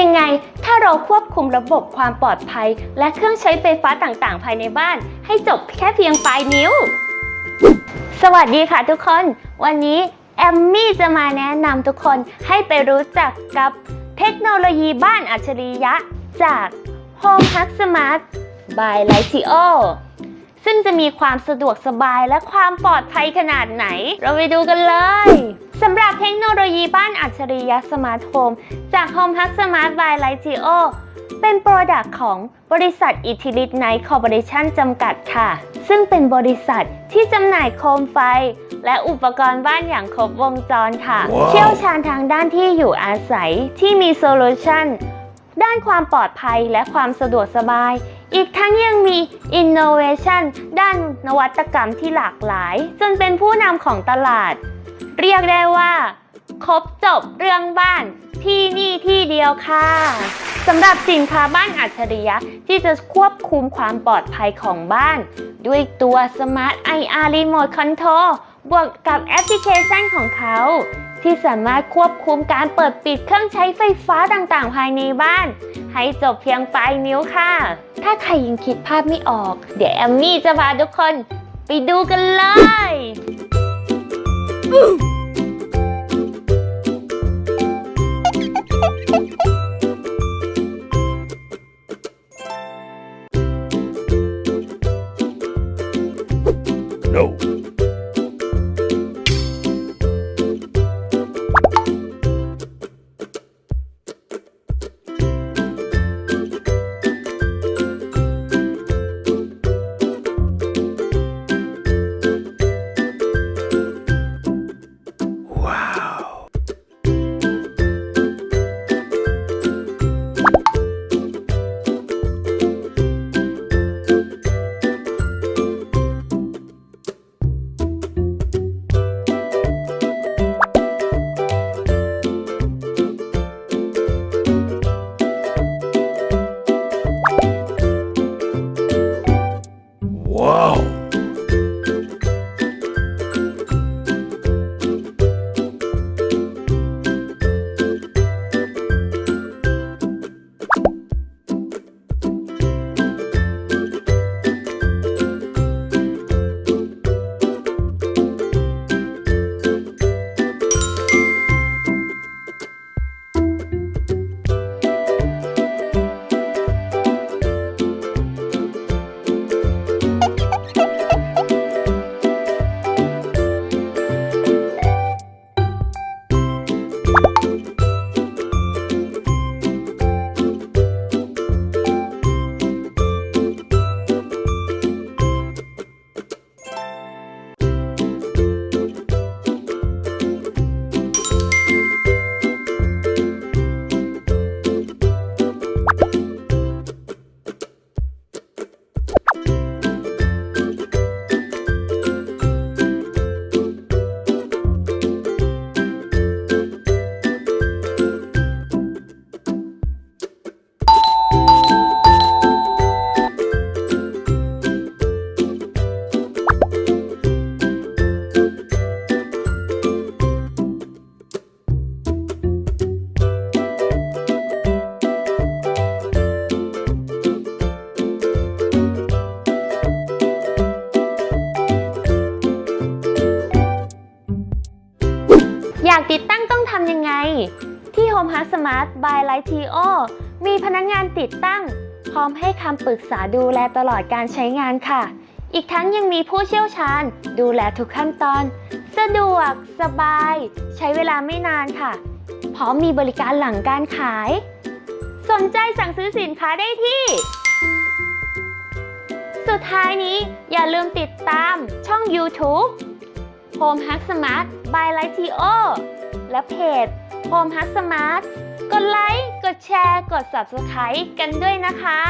ยังไง ถ้าเราควบคุมระบบความปลอดภัย และเครื่องใช้ไฟฟ้าต่างๆ ภายในบ้าน ให้จบแค่เพียงปลายนิ้ว สวัสดีค่ะทุกคน วันนี้แอมมี่จะมาแนะนำทุกคนให้ไปรู้จักกับเทคโนโลยีบ้านอัจฉริยะ จาก Home Hub Smart by Lightio ซึ่งจะมีความสะดวกสบายและความปลอดภัยขนาดไหน เราไปดูกันเลย คโนโลยีบ้านอัจฉริยะสมาร์ทโฮมจาก Home Hub Smart by Lightio เป็นโปรดักต์ของบริษัทอิทิลิตไนท์คอร์ปอเรชั่นจำกัดค่ะ ซึ่งเป็นบริษัทที่จำหน่ายโคมไฟ และอุปกรณ์บ้านอย่างครบวงจรค่ะว้าวเชี่ยวชาญทางด้านที่อยู่อาศัยที่มีโซลูชันด้านความปลอดภัยและความสะดวกสบาย อีกทั้งยังมี Innovation ด้านนวัตกรรมที่หลากหลาย จนเป็นผู้นำของตลาด เรียกได้ว่า ครบจบเรื่องบ้านที่นี่ที่เดียวค่ะสำหรับสินค้าบ้านอัจฉริยะที่จะควบคุมความปลอดภัยของบ้าน ด้วยตัว Smart IR Remote Control บวกกับแอปพลิเคชันของเขา ที่สามารถควบคุมการเปิดปิดเครื่องใช้ไฟฟ้าต่างๆ ภายในบ้าน ให้จบเพียงปลายนิ้วค่ะ ถ้าใครยังคิดภาพไม่ออก เดี๋ยวแอมมี่จะพาทุกคน ไปดูกันเลย No. อย ที่ Home Hub Smart by Lightio มีพนักงานติดตั้ง พร้อมให้คำปรึกษาดูแลตลอดการใช้งานค่ะ อีกทั้งยังมีผู้เชี่ยวชาญ ดูแลทุกขั้นตอน สะดวก สบาย ใช้เวลาไม่นานค่ะ พร้อมมีบริการหลังการขาย สนใจสั่งซื้อสินค้าได้ที่ สุดท้ายนี้อย่าลืมติดตามช่อง YouTube Home Hack Smart by Lightio และเพจ โฮมฮัสสมาร์ตกดไลค์ กดแชร์ กด Subscribe กันด้วยนะคะ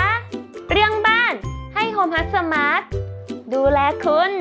เรื่องบ้านให้โฮมฮัสสมาร์ตดูแลคุณ